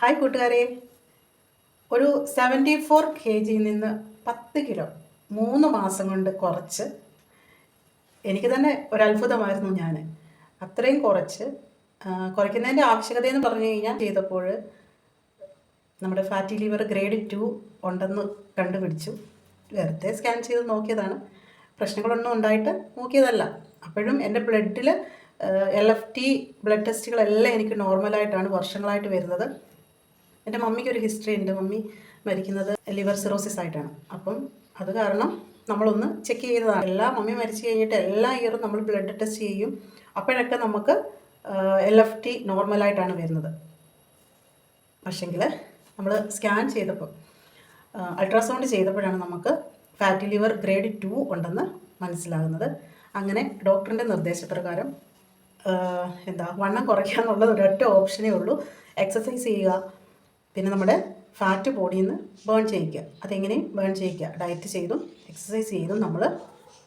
Hi കൂട്ടുകാരെ. ഒരു seventy four K ജിയിൽ നിന്ന് പത്ത് കിലോ മൂന്ന് മാസം കൊണ്ട് കുറച്ച്. എനിക്ക് തന്നെ ഒരു അത്ഭുതമായിരുന്നു ഞാൻ അത്രയും കുറച്ച്. കുറയ്ക്കുന്നതിന്റെ ആവശ്യകതയെന്ന് പറഞ്ഞു കഴിഞ്ഞാൽ ചെയ്തപ്പോൾ നമ്മുടെ ഫാറ്റി ലിവർ ഗ്രേഡ് ടു ഉണ്ടെന്ന് കണ്ടുപിടിച്ചു. വെറുതെ സ്കാൻ ചെയ്ത് നോക്കിയതാണ്. പ്രശ്നങ്ങളൊന്നും ഉണ്ടായിട്ട് നോക്കിയതല്ല. അപ്പോഴും എന്റെ ബ്ലഡിൽ എൽ എഫ് ടി ബ്ലഡ് ടെസ്റ്റുകളെല്ലാം എനിക്ക് നോർമലായിട്ടാണ് വർഷങ്ങളായിട്ട് വരുന്നത്. എന്റെ മമ്മിക്ക് ഒരു ഹിസ്റ്ററി ഉണ്ട്. മമ്മി മരിക്കുന്നത് ലിവർ സിറോസിസ് ആയിട്ടാണ്. അപ്പം അത് കാരണം നമ്മളൊന്ന് ചെക്ക് ചെയ്തതാണ്. എല്ലാ മമ്മി മരിച്ചു കഴിഞ്ഞിട്ട് എല്ലാ ഇയറും നമ്മൾ ബ്ലഡ് ടെസ്റ്റ് ചെയ്യും. അപ്പോഴൊക്കെ നമുക്ക് എൽ എഫ് ടി നോർമലായിട്ടാണ് വരുന്നത്. പക്ഷെങ്കിൽ നമ്മൾ സ്കാൻ ചെയ്തപ്പോൾ അൾട്രാസൗണ്ട് ചെയ്തപ്പോഴാണ് നമുക്ക് ഫാറ്റി ലിവർ ഗ്രേഡ് ടു ഉണ്ടെന്ന് മനസ്സിലാകുന്നത്. അങ്ങനെ ഡോക്ടറിന്റെ നിർദ്ദേശപ്രകാരം എന്താ വണ്ണം കുറയ്ക്കുക എന്നുള്ളത് ഒരൊറ്റ ഓപ്ഷനേ ഉള്ളൂ. എക്സസൈസ് ചെയ്യുക പിന്നെ നമ്മുടെ ഫാറ്റ് ബോഡിയിൽ നിന്ന് ബേൺ ചെയ്യിക്കുക. അതെങ്ങനെയും ബേൺ ചെയ്യിക്കുക? ഡയറ്റ് ചെയ്തും എക്സസൈസ് ചെയ്തും നമ്മൾ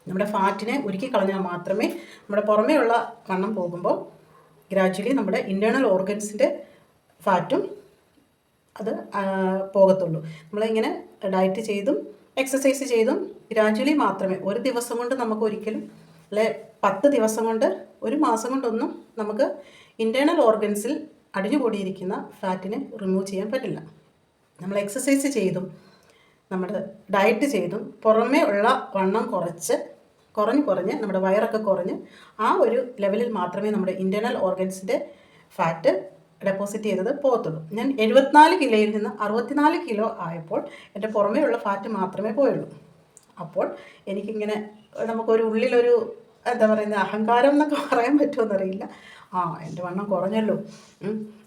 നമ്മുടെ ഫാറ്റിനെ ഉരുക്കി കളഞ്ഞാൽ മാത്രമേ നമ്മുടെ പുറമേയുള്ള വണ്ണം പോകുമ്പോൾ ഗ്രാജ്വലി നമ്മുടെ ഇന്റേർണൽ ഓർഗൻസിന്റെ ഫാറ്റും അത് പോകത്തുള്ളൂ. നമ്മളിങ്ങനെ ഡയറ്റ് ചെയ്തും എക്സസൈസ് ചെയ്തും ഗ്രാജ്വലി മാത്രമേ ഒരു ദിവസം കൊണ്ട് നമുക്ക് ഒരിക്കലും അല്ലെ പത്ത് ദിവസം കൊണ്ട് ഒരു മാസം കൊണ്ടൊന്നും നമുക്ക് ഇന്റേർണൽ ഓർഗൻസിൽ അടിഞ്ഞുകൂടിയിരിക്കുന്ന ഫാറ്റിനെ റിമൂവ് ചെയ്യാൻ പറ്റില്ല. നമ്മൾ എക്സസൈസ് ചെയ്തും നമ്മുടെ ഡയറ്റ് ചെയ്തും പുറമേ ഉള്ള വണ്ണം കുറച്ച് കുറഞ്ഞ് കുറഞ്ഞ് നമ്മുടെ വയറൊക്കെ കുറഞ്ഞ് ആ ഒരു ലെവലിൽ മാത്രമേ നമ്മുടെ ഇന്റേർണൽ ഓർഗൻസിന്റെ ഫാറ്റ് ഡെപ്പോസിറ്റ് ചെയ്തത് പോകത്തുള്ളൂ. ഞാൻ എഴുപത്തിനാല് കിലോയിൽ നിന്ന് അറുപത്തിനാല് കിലോ ആയപ്പോൾ എന്റെ പുറമേ ഉള്ള ഫാറ്റ് മാത്രമേ പോയുള്ളൂ. അപ്പോൾ എനിക്കിങ്ങനെ നമുക്കൊരു ഉള്ളിലൊരു എന്താ പറയുന്നത് അഹങ്കാരം എന്നൊക്കെ പറയാൻ പറ്റുമെന്നറിയില്ല. ആ എന്റെ വണ്ണം കുറഞ്ഞല്ലോ.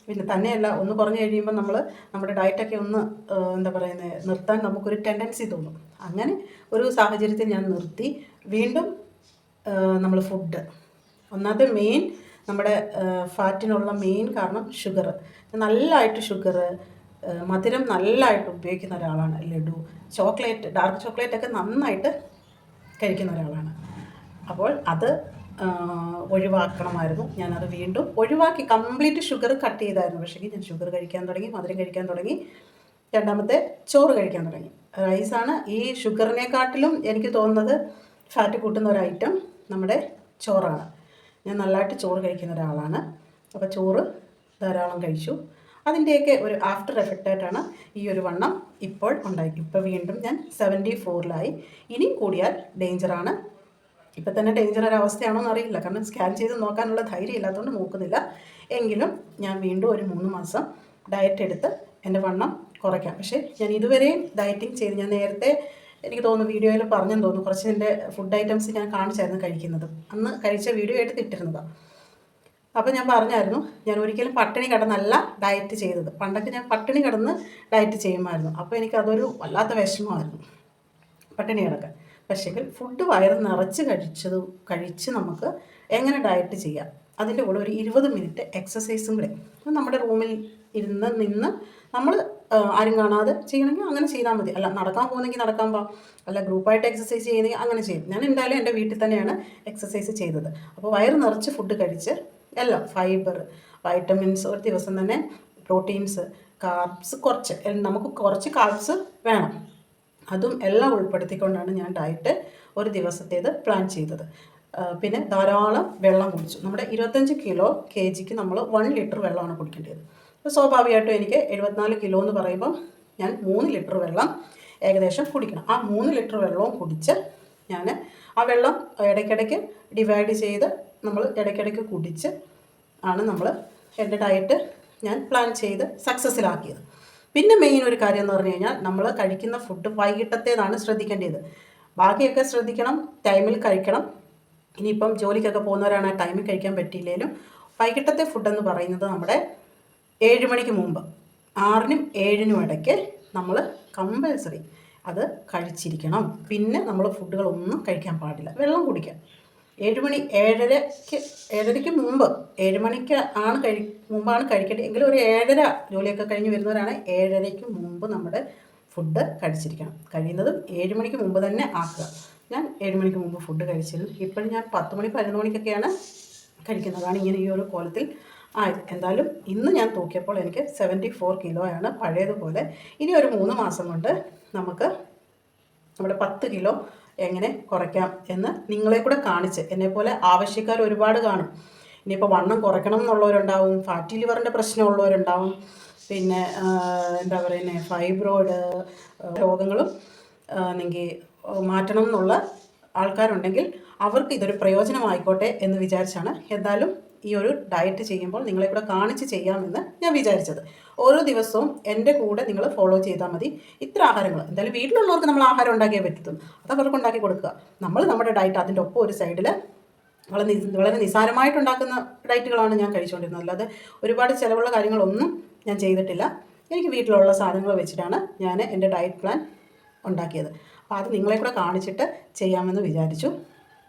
പിന്നെ തന്നെയല്ല ഒന്ന് കുറഞ്ഞു കഴിയുമ്പോൾ നമ്മൾ നമ്മുടെ ഡയറ്റൊക്കെ ഒന്ന് എന്താ പറയുന്നത് നിർത്താൻ നമുക്കൊരു ടെൻഡൻസി തോന്നും. അങ്ങനെ ഒരു സാഹചര്യത്തിൽ ഞാൻ നിർത്തി. വീണ്ടും നമ്മൾ ഫുഡ് ഒന്നാമത്തെ മെയിൻ നമ്മുടെ ഫാറ്റിനുള്ള മെയിൻ കാരണം ഷുഗർ നല്ലതായിട്ട് ഷുഗർ മധുരം നല്ലതായിട്ട് ഉപയോഗിക്കുന്ന ഒരാളാണ് ലഡു. ചോക്ലേറ്റ് ഡാർക്ക് ചോക്ലേറ്റ് ഒക്കെ നന്നായിട്ട് കഴിക്കുന്ന ഒരാളാണ്. അപ്പോൾ അത് ഒഴിവാക്കണമായിരുന്നു. ഞാനത് വീണ്ടും ഒഴിവാക്കി. കംപ്ലീറ്റ് ഷുഗർ കട്ട് ചെയ്തായിരുന്നു. പക്ഷേ ഞാൻ ഷുഗർ കഴിക്കാൻ തുടങ്ങി മധുരം കഴിക്കാൻ തുടങ്ങി. രണ്ടാമത്തെ ചോറ് കഴിക്കാൻ തുടങ്ങി. റൈസാണ് ഈ ഷുഗറിനെക്കാട്ടിലും എനിക്ക് തോന്നുന്നത് ഫാറ്റ് കൂട്ടുന്ന ഒരു ഐറ്റം നമ്മുടെ ചോറാണ്. ഞാൻ നല്ലതായിട്ട് ചോറ് കഴിക്കുന്ന ഒരാളാണ്. അപ്പോൾ ചോറ് ധാരാളം കഴിച്ചു. അതിന്റെയൊക്കെ ഒരു ആഫ്റ്റർ എഫക്റ്റായിട്ടാണ് ഈ ഒരു വണ്ണം ഇപ്പോൾ ഉണ്ടായി. ഇപ്പോൾ വീണ്ടും ഞാൻ സെവന്റി ഫോറിലായി. ഇനി കൂടിയാൽ ഡേഞ്ചറാണ്. ഇപ്പം തന്നെ ഡേഞ്ചർ ഒരവസ്ഥയാണോ എന്ന് അറിയില്ല. കാരണം സ്കാൻ ചെയ്ത് നോക്കാനുള്ള ധൈര്യം ഇല്ലാത്തതുകൊണ്ട് നോക്കുന്നില്ല. എങ്കിലും ഞാൻ വീണ്ടും ഒരു മൂന്ന് മാസം ഡയറ്റ് എടുത്ത് എന്റെ വണ്ണം കുറയ്ക്കാം. പക്ഷേ ഞാൻ ഇതുവരെയും ഡയറ്റിംഗ് ചെയ്ത് ഞാൻ നേരത്തെ എനിക്ക് തോന്നുന്നു വീഡിയോയിൽ പറഞ്ഞെന്ന് തോന്നുന്നു. കുറച്ച് എന്റെ ഫുഡ് ഐറ്റംസ് ഞാൻ കാണിച്ചായിരുന്നു കഴിക്കുന്നത്. അന്ന് കഴിച്ച വീഡിയോ എടുത്ത് ഇട്ടിരുന്നതാണ് അപ്പോൾ ഞാൻ പറഞ്ഞായിരുന്നു ഞാൻ ഒരിക്കലും പട്ടിണി കിടന്നല്ല ഡയറ്റ് ചെയ്തത്. പണ്ടൊക്കെ ഞാൻ പട്ടിണി കിടന്ന് ഡയറ്റ് ചെയ്യുമായിരുന്നു. അപ്പോൾ എനിക്കതൊരു വല്ലാത്ത വിഷമമായിരുന്നു. പട്ടിണി കിടക്കാൻ പക്ഷേങ്കിൽ ഫുഡ് വയറ് നിറച്ച് കഴിച്ചത് കഴിച്ച് നമുക്ക് എങ്ങനെ ഡയറ്റ് ചെയ്യാം? അതിന്റെ കൂടെ ഒരു ഇരുപത് മിനിറ്റ് എക്സസൈസും കൂടെ. നമ്മുടെ റൂമിൽ ഇരുന്ന് നിന്ന് നമ്മൾ ആരും കാണാതെ ചെയ്യണമെങ്കിൽ അങ്ങനെ ചെയ്താൽ മതി. അല്ല നടക്കാൻ പോകുന്നെങ്കിൽ നടക്കാൻ പോകാം അല്ല ഗ്രൂപ്പായിട്ട് എക്സസൈസ് ചെയ്യുന്നെങ്കിൽ അങ്ങനെ ചെയ്യും. ഞാൻ എന്തായാലും എന്റെ വീട്ടിൽ തന്നെയാണ് എക്സസൈസ് ചെയ്തത്. അപ്പോൾ വയറ് നിറച്ച് ഫുഡ് കഴിച്ച് എല്ലാം ഫൈബർ വൈറ്റമിൻസ് ഒരു ദിവസം തന്നെ പ്രോട്ടീൻസ് കാർബ്സ് കുറച്ച്. നമുക്ക് കുറച്ച് കാർബ്സ് വേണം. അതും എല്ലാം ഉൾപ്പെടുത്തിക്കൊണ്ടാണ് ഞാൻ ഡയറ്റ് ഒരു ദിവസത്തേത് പ്ലാൻ ചെയ്തത്. പിന്നെ ധാരാളം വെള്ളം കുടിച്ചു. നമ്മുടെ ഇരുപത്തഞ്ച് കിലോ കെ ജിക്ക് നമ്മൾ വൺ ലിറ്റർ വെള്ളമാണ് കുടിക്കേണ്ടത് സ്വാഭാവികമായിട്ടും എനിക്ക് എഴുപത്തിനാല് കിലോ എന്ന് പറയുമ്പോൾ ഞാൻ മൂന്ന് ലിറ്റർ വെള്ളം ഏകദേശം കുടിക്കണം. ആ മൂന്ന് ലിറ്റർ വെള്ളവും കുടിച്ച് ഞാൻ ആ വെള്ളം ഇടയ്ക്കിടയ്ക്ക് ഡിവൈഡ് ചെയ്ത് നമ്മൾ ഇടയ്ക്കിടയ്ക്ക് കുടിച്ച് ആണ് നമ്മൾ എന്റെ ഡയറ്റ് ഞാൻ പ്ലാൻ ചെയ്ത് സക്സസ്സിലാക്കിയത് പിന്നെ മെയിൻ ഒരു കാര്യം എന്ന് പറഞ്ഞു കഴിഞ്ഞാൽ നമ്മൾ കഴിക്കുന്ന ഫുഡ് വൈകിട്ടത്തേതാണ് ശ്രദ്ധിക്കേണ്ടത്. ബാക്കിയൊക്കെ ശ്രദ്ധിക്കണം ടൈമിൽ കഴിക്കണം. ഇനിയിപ്പം ജോലിക്കൊക്കെ പോകുന്നവരാണ് ടൈമിൽ കഴിക്കാൻ പറ്റിയില്ലെങ്കിലും വൈകിട്ടത്തെ ഫുഡ് എന്ന് പറയുന്നത് നമ്മുടെ ഏഴ് മണിക്ക് മുമ്പ് ആറിനും ഏഴിനും ഇടയ്ക്ക് നമ്മൾ കമ്പൽസറി അത് കഴിച്ചിരിക്കണം. പിന്നെ നമ്മൾ ഫുഡുകളൊന്നും കഴിക്കാൻ പാടില്ല. വെള്ളം കുടിക്കാം ഏഴ് മണി ഏഴരയ്ക്ക് ഏഴരയ്ക്ക് മുമ്പ് ഏഴ് മണിക്ക് ആണ് കഴി മുമ്പാണ് കഴിക്കേണ്ടത്. എങ്കിലും ഒരു ഏഴര ജോലിയൊക്കെ കഴിഞ്ഞ് വരുന്നവരാണ് ഏഴരയ്ക്ക് മുമ്പ് നമ്മുടെ ഫുഡ് കഴിച്ചിരിക്കണം. കഴിയുന്നതും ഏഴ് മണിക്ക് മുമ്പ് തന്നെ ആക്കുക. ഞാൻ ഏഴ് മണിക്ക് മുമ്പ് ഫുഡ് കഴിച്ചിരുന്നു. ഇപ്പോഴും ഞാൻ പത്ത് മണി പതിനൊന്ന് മണിക്കൊക്കെയാണ് കഴിക്കുന്നതാണ് ഇങ്ങനെ ഈ ഒരു കോലത്തിൽ ആയത്. എന്തായാലും ഇന്ന് ഞാൻ തൂക്കിയപ്പോൾ എനിക്ക് സെവന്റി ഫോർ കിലോയാണ് പഴയതുപോലെ. ഇനി ഒരു മൂന്ന് മാസം കൊണ്ട് നമുക്ക് നമ്മുടെ പത്ത് കിലോ എങ്ങനെ കുറയ്ക്കാം എന്ന് നിങ്ങളെ കൂടെ കാണിച്ച്. പോലെ ആവശ്യക്കാർ ഒരുപാട് കാണും. ഇനിയിപ്പോൾ വണ്ണം കുറയ്ക്കണം എന്നുള്ളവരുണ്ടാവും ഫാറ്റി ലിവറിന്റെ പ്രശ്നമുള്ളവരുണ്ടാവും പിന്നെ എന്താ പറയുന്നത് ഫൈബ്രോയിഡ് രോഗങ്ങളും നിങ്ങൾക്ക് മാറ്റണം എന്നുള്ള ആൾക്കാരുണ്ടെങ്കിൽ അവർക്ക് ഇതൊരു പ്രയോജനമായിക്കോട്ടെ എന്ന് വിചാരിച്ചാണ്. എന്തായാലും ഈ ഒരു ഡയറ്റ് ചെയ്യുമ്പോൾ നിങ്ങളെ കൂടെ കാണിച്ച് ചെയ്യാമെന്ന് ഞാൻ വിചാരിച്ചത്. ഓരോ ദിവസവും എന്റെ കൂടെ നിങ്ങൾ ഫോളോ ചെയ്താൽ മതി. ഇത്ര ആഹാരങ്ങൾ. എന്തായാലും വീട്ടിലുള്ളവർക്ക് നമ്മൾ ആഹാരം ഉണ്ടാക്കിയേ പറ്റത്തും അത് അവർക്ക് ഉണ്ടാക്കി കൊടുക്കുക. നമ്മൾ നമ്മുടെ ഡയറ്റ് അതിന്റെ ഒപ്പം ഒരു സൈഡിൽ വളരെ വളരെ നിസാരമായിട്ടുണ്ടാക്കുന്ന ഡയറ്റുകളാണ് ഞാൻ കഴിച്ചുകൊണ്ടിരുന്നത്. അല്ലാതെ ഒരുപാട് ചിലവുള്ള കാര്യങ്ങളൊന്നും ഞാൻ ചെയ്തിട്ടില്ല. എനിക്ക് വീട്ടിലുള്ള സാധനങ്ങൾ വെച്ചിട്ടാണ് ഞാൻ എന്റെ ഡയറ്റ് പ്ലാൻ ഉണ്ടാക്കിയത്. അപ്പോൾ അത് നിങ്ങളെ കൂടെ കാണിച്ചിട്ട് ചെയ്യാമെന്ന് വിചാരിച്ചു.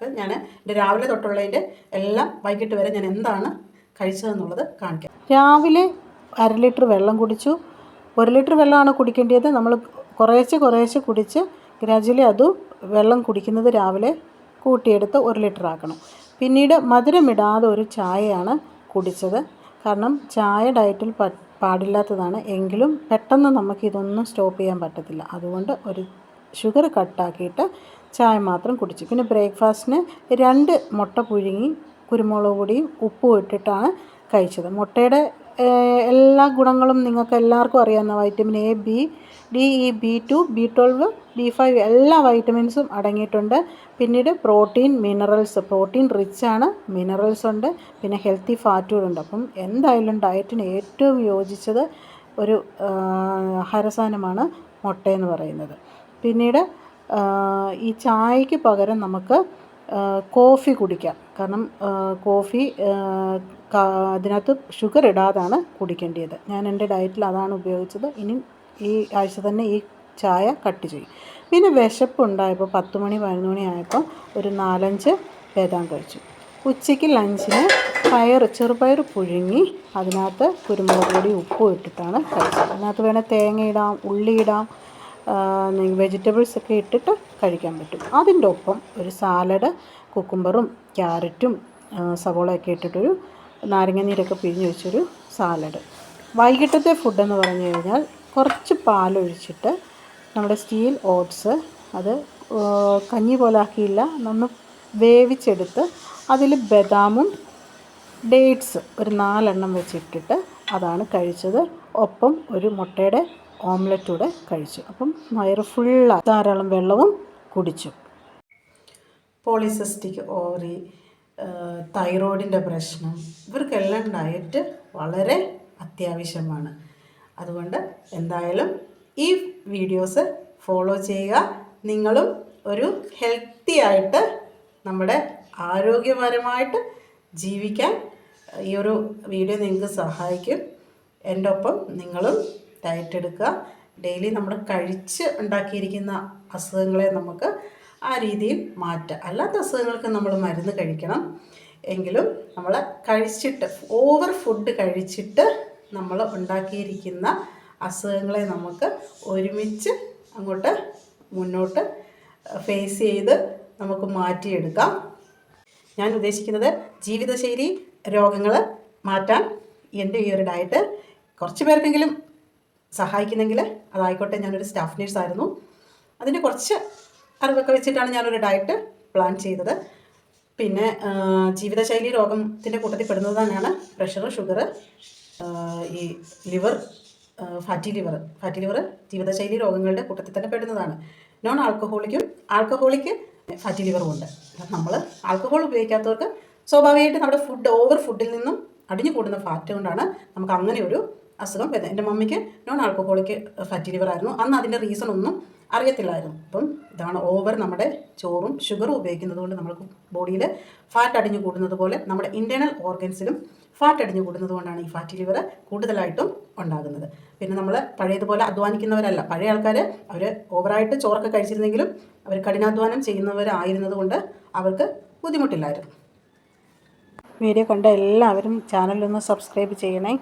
ഞാൻ എന്റെ രാവിലെ തൊട്ടുള്ളതിന്റെ എല്ലാം വൈകിട്ട് വരെ ഞാൻ എന്താണ് കഴിച്ചതെന്നുള്ളത് കാണിക്കാം. രാവിലെ അര ലിറ്റർ വെള്ളം കുടിച്ചു. ഒരു ലിറ്റർ വെള്ളമാണ് കുടിക്കേണ്ടത്. നമ്മൾ കുറേശ്ശെ കുറേശ്ശെ കുടിച്ച് ഗ്രാജുവലി അത് വെള്ളം കുടിക്കുന്നത് രാവിലെ കൂട്ടിയെടുത്ത് ഒരു ലിറ്റർ ആക്കണം. പിന്നീട് മധുരമിടാതെ ഒരു ചായയാണ് കുടിച്ചത്. കാരണം ചായ ഡയറ്റിൽ പാടില്ലാത്തതാണ്. എങ്കിലും പെട്ടെന്ന് നമുക്ക് ഇതൊന്നും സ്റ്റോപ്പ് ചെയ്യാൻ പറ്റത്തില്ല. അതുകൊണ്ട് ഒരു ഷുഗർ കട്ടാക്കിയിട്ട് ചായ മാത്രം കുടിച്ചു. പിന്നെ ബ്രേക്ക്ഫാസ്റ്റിന് രണ്ട് മുട്ട പുഴുങ്ങി കുരുമുളക് പൊടിയും ഉപ്പും ഇട്ടിട്ടാണ് കഴിച്ചത്. മുട്ടയുടെ എല്ലാ ഗുണങ്ങളും നിങ്ങൾക്ക് എല്ലാവർക്കും അറിയാവുന്ന vitamin A B D E B two B twelve B five എല്ലാ വൈറ്റമിൻസും അടങ്ങിയിട്ടുണ്ട്. പിന്നീട് പ്രോട്ടീൻ മിനറൽസ്. പ്രോട്ടീൻ റിച്ച് ആണ് മിനറൽസ് ഉണ്ട് പിന്നെ ഹെൽത്തി ഫാറ്റുകളുണ്ട് അപ്പം എന്തായാലും ഡയറ്റിന് ഏറ്റവും യോജിച്ചത് ഒരു ഹരസാനമാണ് മുട്ടയെന്ന് പറയുന്നത്. പിന്നീട് ഈ ചായക്ക് പകരം നമുക്ക് കോഫി കുടിക്കാം. കാരണം കോഫി അതിനകത്ത് ഷുഗർ ഇടാതാണ് കുടിക്കേണ്ടത് ഞാൻ എന്റെ ഡയറ്റിൽ അതാണ് ഉപയോഗിച്ചത്. ഇനി ഈ ആഴ്ച തന്നെ ഈ ചായ കട്ട് ചെയ്യും. പിന്നെ വിശപ്പ് ഉണ്ടായപ്പോൾ പത്ത് മണി പതിനൊന്ന് മണി ആയപ്പോൾ ഒരു നാലഞ്ച് ബദാം കഴിച്ചു. ഉച്ചയ്ക്ക് ലഞ്ചിന് പയർ ചെറുപയർ പുഴുങ്ങി അതിനകത്ത് കുരുമുളക് പൊടി ഉപ്പും ഇട്ടിട്ടാണ് കഴിച്ചത്. അതിനകത്ത് വേണേൽ തേങ്ങ ഇടാം ഉള്ളി ഇടാം വെജിറ്റബിൾസ് ഒക്കെ ഇട്ടിട്ട് കഴിക്കാൻ പറ്റും. അതിന്റെ ഒപ്പം ഒരു സാലഡ് കുക്കുംബറും ക്യാരറ്റും സവോളയൊക്കെ ഇട്ടിട്ടൊരു നാരങ്ങ നീരൊക്കെ പിഴിഞ്ഞ് വെച്ചൊരു സാലഡ് വൈകിട്ടത്തെ ഫുഡെന്ന് പറഞ്ഞു കഴിഞ്ഞാൽ കുറച്ച് പാലൊഴിച്ചിട്ട് നമ്മുടെ സ്റ്റീൽ ഓട്സ് അത് കഞ്ഞി പോലെ ആക്കിയില്ല നമ്മൾ വേവിച്ചെടുത്ത് അതിൽ ബദാമും ഡേറ്റ്സ് ഒരു നാലെണ്ണം വെച്ചിട്ടിട്ട് അതാണ് കഴിച്ചത്. ഒപ്പം ഒരു മുട്ടയുടെ ഓംലെറ്റ് കൂടെ കഴിച്ചു. അപ്പം വയറ് ഫുള്ള് ധാരാളം വെള്ളവും കുടിച്ചു. പോളിസിസ്റ്റിക് ഓവറി തൈറോയിഡിന്റെ പ്രശ്നം ഇവർക്കെല്ലാം ഡയറ്റ് വളരെ അത്യാവശ്യമാണ്. അതുകൊണ്ട് എന്തായാലും ഈ വീഡിയോസ് ഫോളോ ചെയ്യുക. നിങ്ങളും ഒരു ഹെൽത്തി ആയിട്ട് നമ്മുടെ ആരോഗ്യപരമായിട്ട് ജീവിക്കാൻ ഈ ഒരു വീഡിയോ നിങ്ങൾക്ക് സഹായിക്കും. എന്റെ ഒപ്പം നിങ്ങളും ഡയറ്റ് എടുക്കുക. ഡെയിലി നമ്മൾ കഴിച്ച് ഉണ്ടാക്കിയിരിക്കുന്ന അസുഖങ്ങളെ നമുക്ക് ആ രീതിയിൽ മാറ്റാം. അല്ലാത്ത അസുഖങ്ങൾക്ക് നമ്മൾ മരുന്ന് കഴിക്കണം. എങ്കിലും നമ്മൾ കഴിച്ചിട്ട് ഓവർ ഫുഡ് കഴിച്ചിട്ട് നമ്മൾ ഉണ്ടാക്കിയിരിക്കുന്ന അസുഖങ്ങളെ നമുക്ക് ഒരുമിച്ച് അങ്ങോട്ട് മുന്നോട്ട് ഫേസ് ചെയ്ത് നമുക്ക് മാറ്റിയെടുക്കാം. ഞാൻ ഉദ്ദേശിക്കുന്നത് ജീവിതശൈലി രോഗങ്ങൾ മാറ്റാൻ എന്റെ ഈ ഒരു ഡയറ്റ് കുറച്ച് പേർക്കെങ്കിലും സഹായിക്കുന്നെങ്കിൽ അതായിക്കോട്ടെ ഞാനൊരു സ്റ്റാഫ് നേഴ്സ് ആയിരുന്നു. അതിന്റെ കുറച്ച് അറിവൊക്കെ വെച്ചിട്ടാണ് ഞാനൊരു ഡയറ്റ് പ്ലാൻ ചെയ്തത്. പിന്നെ ജീവിതശൈലി രോഗത്തിന്റെ കൂട്ടത്തിൽ പെടുന്നത് തന്നെയാണ് പ്രഷർ ഷുഗർ ഈ liver fatty liver fatty liver ജീവിതശൈലി രോഗങ്ങളുടെ കൂട്ടത്തിൽ തന്നെ പെടുന്നതാണ്. നോൺ ആൽക്കഹോളിക്കും ആൽക്കഹോളിക്ക് ഫാറ്റി ലിവറും ഉണ്ട്. നമ്മൾ ആൽക്കഹോൾ ഉപയോഗിക്കാത്തവർക്ക് സ്വാഭാവികമായിട്ട് നമ്മുടെ ഫുഡ് ഓവർ ഫുഡിൽ നിന്നും അടിഞ്ഞു കൂടുന്ന ഫാറ്റ് കൊണ്ടാണ് നമുക്ക് അങ്ങനെ ഒരു അസുഖം വരുന്നത്. എന്റെ മമ്മിക്ക് നോൺ ആൾക്കോഹോളിക് ഫാറ്റി ലിവർ ആയിരുന്നു. അന്ന് അതിന്റെ റീസൺ ഒന്നും അറിയത്തില്ലായിരുന്നു. അപ്പം ഇതാണ് ഓവർ നമ്മുടെ ചോറും ഷുഗറും ഉപയോഗിക്കുന്നത് കൊണ്ട് നമ്മൾക്ക് ബോഡിയിൽ ഫാറ്റ് അടിഞ്ഞു കൂടുന്നത് പോലെ നമ്മുടെ ഇന്റേർണൽ ഓർഗൻസിലും ഫാറ്റ് അടിഞ്ഞു കൂടുന്നത് കൊണ്ടാണ് ഈ ഫാറ്റി ലിവർ കൂടുതലായിട്ടും ഉണ്ടാകുന്നത്. പിന്നെ നമ്മൾ പഴയതുപോലെ അധ്വാനിക്കുന്നവരല്ല. പഴയ ആൾക്കാർ അവർ ഓവറായിട്ട് ചോറൊക്കെ കഴിച്ചിരുന്നെങ്കിലും അവർ കഠിനാധ്വാനം ചെയ്യുന്നവരായിരുന്നത് കൊണ്ട് അവർക്ക് ബുദ്ധിമുട്ടില്ലായിരുന്നു. വീഡിയോ കണ്ട എല്ലാവരും ചാനലൊന്ന് സബ്സ്ക്രൈബ് ചെയ്യണേ.